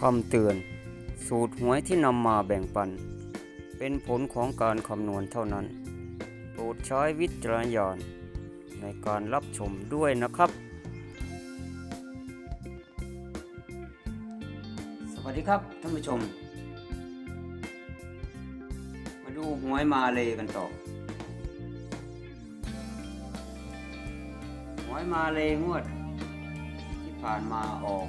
คำเตือน สูตรหวยที่นำมาแบ่งปัน เป็นผลของการคำนวณเท่านั้น โปรดใช้วิจารณญาณในการรับชมด้วยนะครับ สวัสดีครับท่านผู้ชม มาดูหวยมาเลยกันต่อหวยมาเลยงวด ที่ผ่านมาออก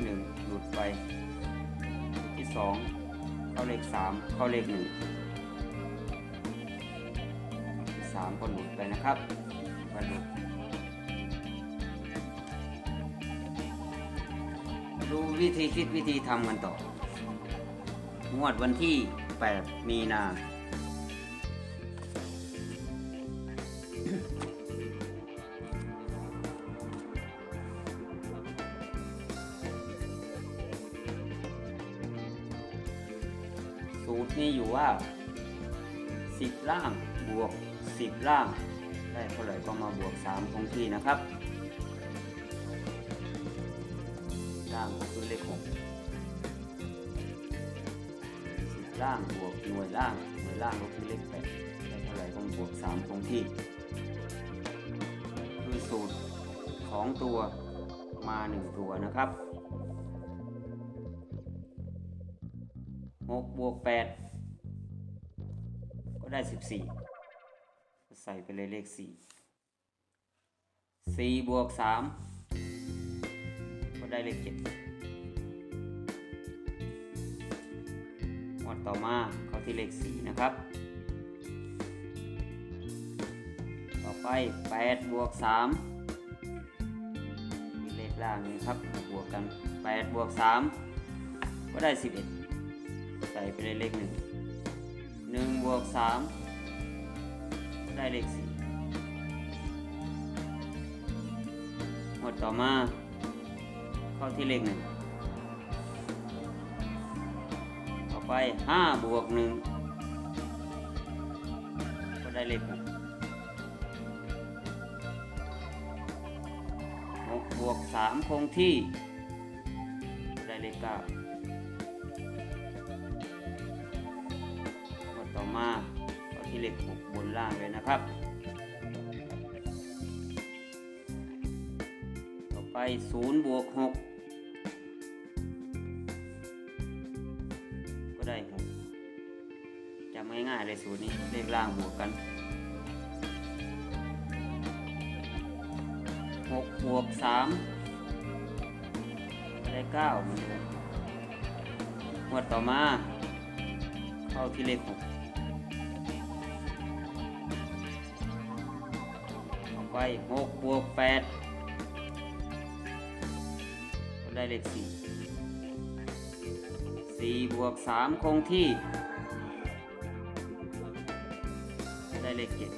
ที่หนึ่งหลุดไปที่สองเข้าเลขสามเข้าเลขหนึ่งสามก็หลุดไปนะครับมาหลุดดูวิธีคิดวิธีทำกันต่อ งวดวันที่ 8 มีนา ตรนี้อยู่ว่า 10 ล่างบวก 10 ล่าง ได้เท่าไหร่ก็มาบวก 3 คงที่นะครับ ล่างก็คือเลข6 10 ล่างบวกหน่วยล่าง หน่วยล่างก็คือเลข8ได้เท่าไหร่ก็บวก 3 คงที่ คือสูตร 2 ตัวมา 1 ตัวนะครับ หกบวกแปดก็ได้สิบสี่ใส่ไปเลยเลขสี่สี่บวกสามก็ได้เลขเจ็ดหมดต่อมาเข้าที่เลขสี่นะครับ ต่อไปแปดบวกสามมีเลขล่างนี้ครับบวกกันแปดบวกสามก็ได้สิบเอ็ด ใส่ไปเลยเลขหนึ่งหนึ่งบวกสามได้เลขสี่หมดต่อมาเข้าที่เลขหนึ่งต่อไปห้าบวกหนึ่งก็ได้เลขหกหกบวกสามคงที่ได้เลขเก้า เลข6บนล่างเลยนะครับ ต่อไป0บวก6ก็ได้6จำง่ายๆเลยศูนย์นี้เลขล่างบวกกัน6บวก3ก็ได้9เหมือนเดิมวดต่อมา เข้าที่เลขหก ไปหกบวกแปดก็ได้เลขสี่สี่บวกสามคงที่ ได้เลขเจ็ด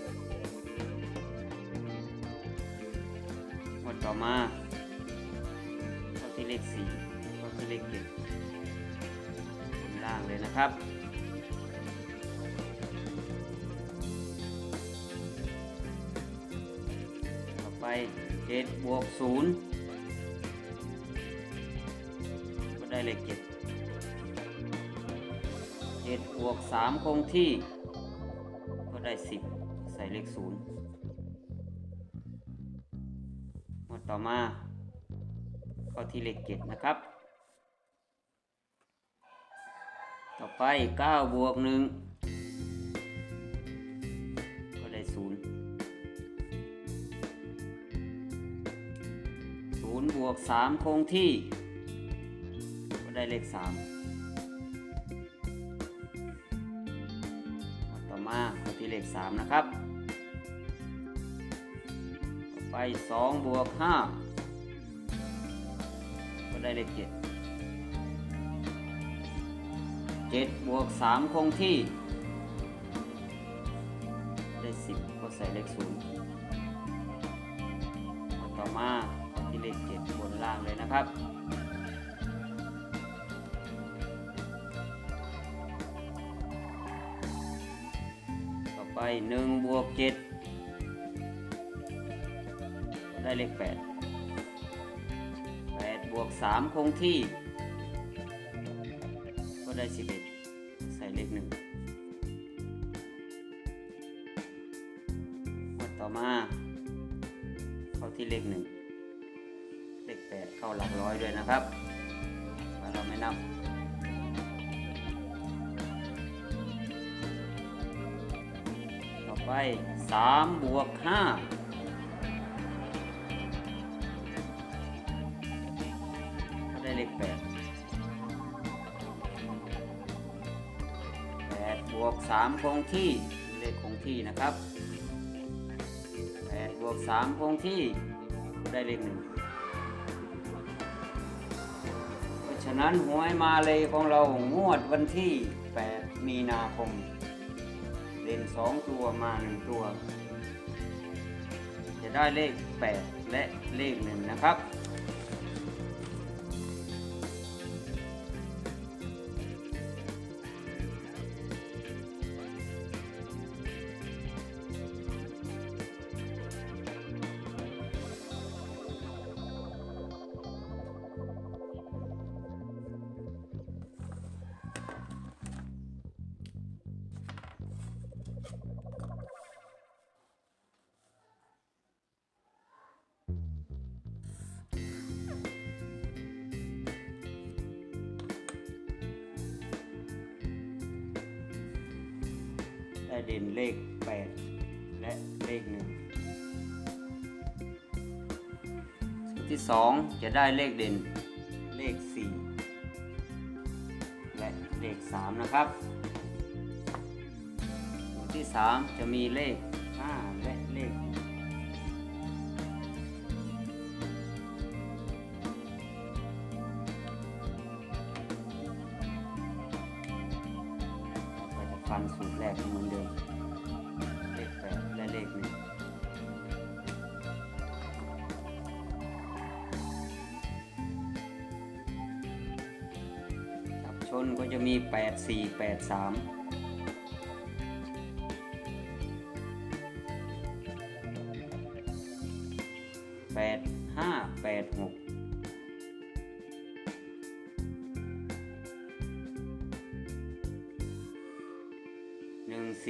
หมดต่อมาเข้าที่เลขสี่เข้าที่เลขเจ็ดบนล่างเลยนะครับ ไป7บวก0ก็ได้เลข7 7บวก3คงที่ ก็ได้ 10 ใส่เลข0หมดต่อมาก็ที่เลข7นะครับ ต่อไป9บวก1 0บวก3คงที่ ก็ได้เลข 3 ต่อมาคงที่เลข 3 นะครับ ต่อไป2บวก5ก็ได้เลข 7 7บวก3คงที่ ได้ 10 ก็ใส่เลข 0 ต่อมา เลขเจ็ดบนล่างเลยนะครับ ต่อไปหนึ่งบวกเจ็ดได้เลขแปดแปดบวกสามคงที่ ก็ได้สิบเอ็ดใส่เลขหนึ่งต่อมา เข้าที่เลขหนึ่ง แปดเข้าหลักร้อยด้วยนะครับว่าเราไม่นับต่อไปสามบวกห้าก็ได้เลขแปดแปดบวกสามคงที่เลขคงที่นะครับแปดบวกสามคงที่ได้เลขหนึ่งะนั้นหวยมาเลยของเรางวดวันที่ 8 มีนาคม เล่นสองตัวมาหนึ่งตัว จะได้เลข 8 และเลขหนึ่งนะครับ ได้เด่นเลข 8 และเลขหนึ่งสุดที่ 2 จะได้เลขเด่นเลข 4 และเลข 3 นะครับสุดที่ 3 จะมีเลข 5 และเลข ดเหมือนเดิม เลขแปดและเลขหนึ่งจับชนก็จะมีแปดสี่แปดสามแปดห้าแปดหก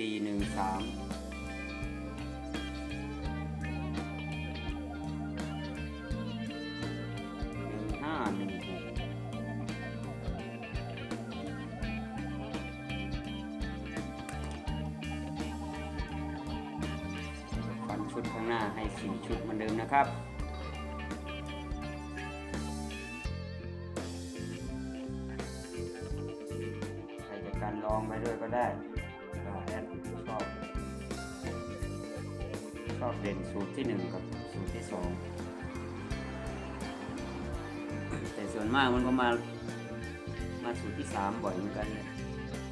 สี่หนึ่งสามหนึ่งห้าหนึ่งหกฟันชุดข้างหน้าให้สี่ชุดเหมือนเดิมนะครับใครจะการลองไปด้วยก็ได้ ก็แอดชอบชอบเด่นสูตรที่หนึ่งกับสูตรที่สองแต่ส่วนมากมันก็มามาสูตรที่สามบ่อยเหมือนกันเนี่ย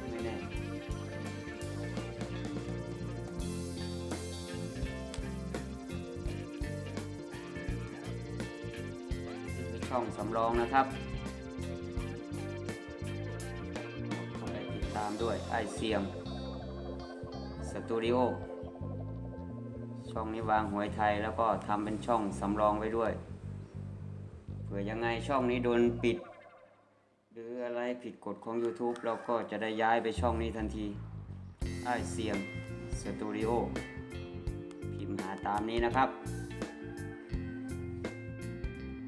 ไม่แน่ช่องสำรองนะครับไปติดตามด้วยไอเซียม สตูดิโอช่องนี้วางหวยไทยแล้วก็ทำเป็นช่องสำรองไว้ด้วยเผื่อยังไงช่องนี้โดนปิด หรืออะไรผิดกฎของ YouTube เราก็จะได้ย้ายไปช่องนี้ทันทีไอเซียมสตูดิโอพิมพ์หาตามนี้นะครับ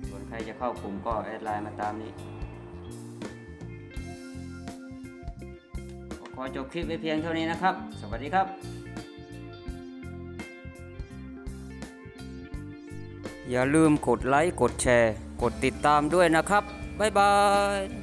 ส่วนใครจะเข้ากลุ่มก็แอดไลน์มาตามนี้ ขอจบคลิปไว้เพียงเท่านี้นะครับ สวัสดีครับ อย่าลืมกดไลค์ กดแชร์ กดติดตามด้วยนะครับ บ๊ายบาย